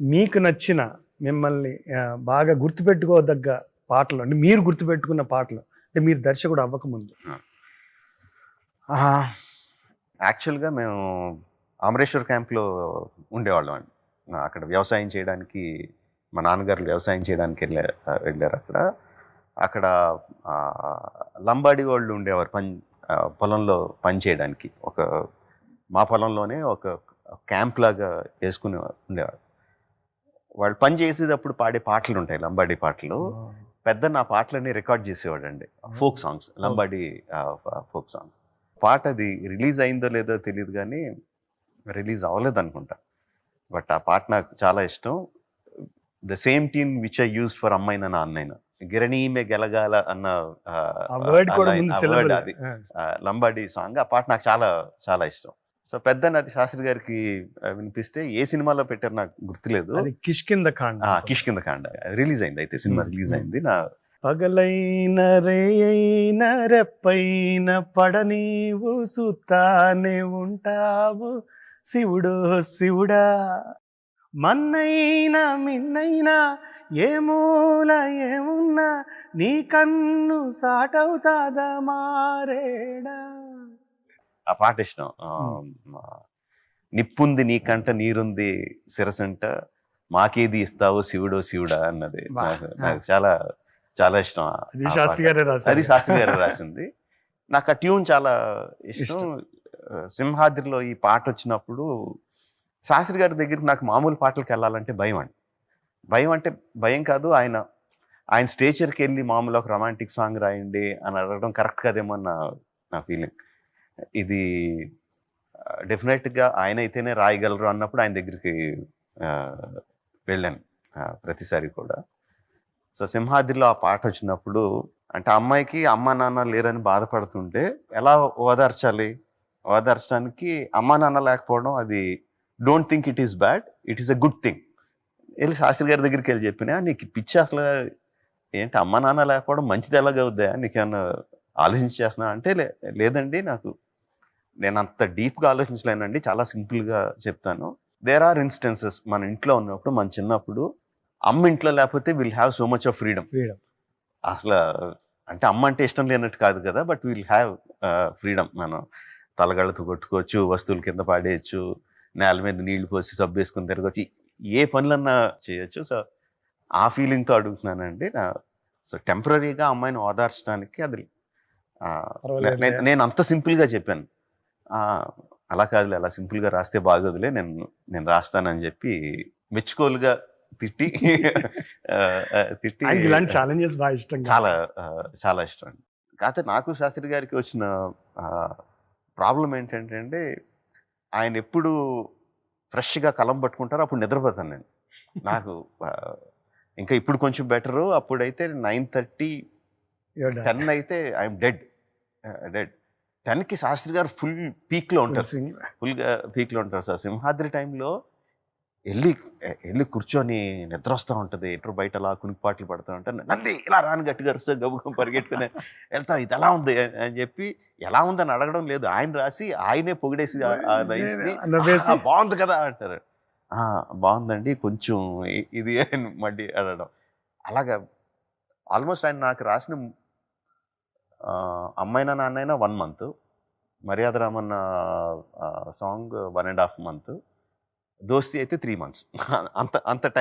మీకు నచ్చిన మిమ్మల్ని బాగా గుర్తుపెట్టుకోదగ్గ పాటలు అంటే మీరు గుర్తుపెట్టుకున్న పాటలు అంటే మీరు దర్శకుడు అవ్వకముందు. యాక్చువల్గా మేము అమరేశ్వర్ క్యాంప్లో ఉండేవాళ్ళం అండి. అక్కడ వ్యవసాయం చేయడానికి మా నాన్నగారు వ్యవసాయం చేయడానికి వెళ్ళా వెళ్ళారు అక్కడ. అక్కడ లంబాడి వాళ్ళు ఉండేవారు పని పొలంలో పని చేయడానికి. ఒక మా పొలంలోనే ఒక క్యాంప్ లాగా వేసుకుని ఉండేవాడు వాళ్ళు పని చేసేటప్పుడు పాడే పాటలు ఉంటాయి లంబాడి పాటలు. పెద్ద నా పాటలన్నీ రికార్డ్ చేసేవాడు అండి folk songs Lambadi folk songs. పాట అది రిలీజ్ అయిందో లేదో తెలియదు కానీ రిలీజ్ అవ్వలేదు అనుకుంటా బట్ ఆ పాట నాకు చాలా ఇష్టం. The same team which I use for అమ్మాయిన నా అన్నయ్య గిరణీమే గెలగాల అన్న లంబాడి సాంగ్. ఆ పాట నాకు చాలా చాలా ఇష్టం. సో పెద్ద నది శాస్త్రి గారికి వినిపిస్తే ఏ సినిమాలో పెట్టారు నాకు గుర్తులేదు. అది కిష్కింద కాండ. కిష్కింద కాండ. రిలీజ్ అయింది అయితే సినిమా. రిలీజ్. అయింది. నా పగలైన రేయైన రెప్పైన పడనీవు సుతానే ఉంటావు. శివుడు శివుడా మన్నైనా మిన్నైనా ఏ మూల ఏమున్నా నీ కన్ను సాటవుతాదా మారేడా? ఆ పాట ఇష్టం. నిప్పుంది నీకంట నీరుంది శిరసంట మాకేది ఇస్తావు శివుడో శివుడా అన్నది. నాకు చాలా చాలా ఇష్టం అది శాస్త్రి. గారే రాశారు. అది శాస్త్రి గారు రాసింది. నాకు ఆ ట్యూన్ చాలా ఇష్టం. సింహాద్రిలో ఈ పాట వచ్చినప్పుడు శాస్త్రి గారి దగ్గరికి నాకు మామూలు పాటలకు వెళ్ళాలంటే భయం అండి. భయం అంటే భయం కాదు ఆయన ఆయన స్టేచర్కి వెళ్ళి మామూలు ఒక రొమాంటిక్ సాంగ్ రాయండి అని అడగడం కరెక్ట్ కాదేమో నా ఫీలింగ్. ఇది డెఫినెట్గా ఆయన అయితేనే రాయగలరు అన్నప్పుడు ఆయన దగ్గరికి వెళ్ళాను ప్రతిసారి కూడా. సో సింహాద్రిలో ఆ పాట వచ్చినప్పుడు అంటే అమ్మాయికి అమ్మ నాన్న లేరని బాధపడుతుంటే ఎలా ఓదార్చాలి? ఓదార్చడానికి అమ్మ నాన్న లేకపోవడం అది don't think it is bad it is a good thing. వెళ్ళి శాస్త్రి గారి దగ్గరికి వెళ్ళి చెప్పినా నీకు పిచ్చి అసలు ఏంటి అమ్మ నాన్న లేకపోవడం మంచిది ఎలాగవుద్దా? నీకేమన్నా ఆలోచించి చేస్తున్నా అంటే లే లేదండి నాకు నేను అంత డీప్గా ఆలోచించలేనండి చాలా సింపుల్గా చెప్తాను. దేర్ ఆర్ ఇన్స్టెన్సెస్ మన ఇంట్లో ఉన్నప్పుడు మన చిన్నప్పుడు అమ్మ ఇంట్లో లేకపోతే will have so much of freedom freedom అసలు అంటే అమ్మ అంటే ఇష్టం లేనట్టు కాదు కదా బట్ విల్ హ్యావ్ ఫ్రీడమ్ మనం తలగళ్ళతో కొట్టుకోవచ్చు వస్తువులు కింద పాడేయచ్చు నేల మీద నీళ్ళు పోసి సబ్బు వేసుకుని తిరగచ్చు ఏ పనులన్నా చేయొచ్చు. సో ఆ ఫీలింగ్తో అడుగుతున్నానండి. నా సో టెంపరీగా అమ్మాయిని ఓదార్చడానికి అది. నేను- అంత సింపుల్గా చెప్పాను. అలా కాదులే అలా సింపుల్గా రాస్తే బాగోదులే నేను నేను రాస్తానని చెప్పి మెచ్చుకోలుగా తిట్టి తిట్టి ఇలాంటి ఛాలెంజెస్ బాగా ఇష్టం చాలా చాలా ఇష్టం అండి. కాకపోతే నాకు శాస్త్రి గారికి వచ్చిన ప్రాబ్లం ఏంటంటే ఆయన ఎప్పుడు ఫ్రెష్గా కలం పట్టుకుంటారో అప్పుడు నిద్రపోతాను నేను. నాకు ఇంకా ఇప్పుడు కొంచెం బెటరు అప్పుడైతే నైన్ థర్టీ. టెన్ అయితే ఐఎమ్ డెడ్ డెడ్. టెన్కి శాస్త్రి గారు ఫుల్ పీక్లో ఉంటారు. ఫుల్గా పీక్లో ఉంటారు సార్. సింహాద్రి టైంలో వెళ్ళి వెళ్ళి కూర్చొని నిద్ర వస్తూ ఉంటుంది. ఎటు బయట అలా కునిపాట్లు పడుతూ ఉంటాను నంది ఇలా రాని గట్టిగా వస్తే గబుకం పరిగెట్టుకుని వెళ్తాం ఇది ఎలా ఉంది? అని- చెప్పి ఎలా ఉందని అడగడం లేదు. ఆయన రాసి ఆయనే పొగిడేసి ఆ- ఆ రైస్ని నవ్వేసి. "ఆ, బాగుంది కదా అంటారు. "ఆ, బాగుందండి. కొంచెం ఇది మళ్ళీ అడగడం. అలాగా ఆల్మోస్ట్ ఆయన నాకు రాసిన అమ్మాయినా నాన్నైనా one month. Maryada Ramanna song one and half month. Dosti అయితే త్రీ మంత్స్. అంత అంత టైం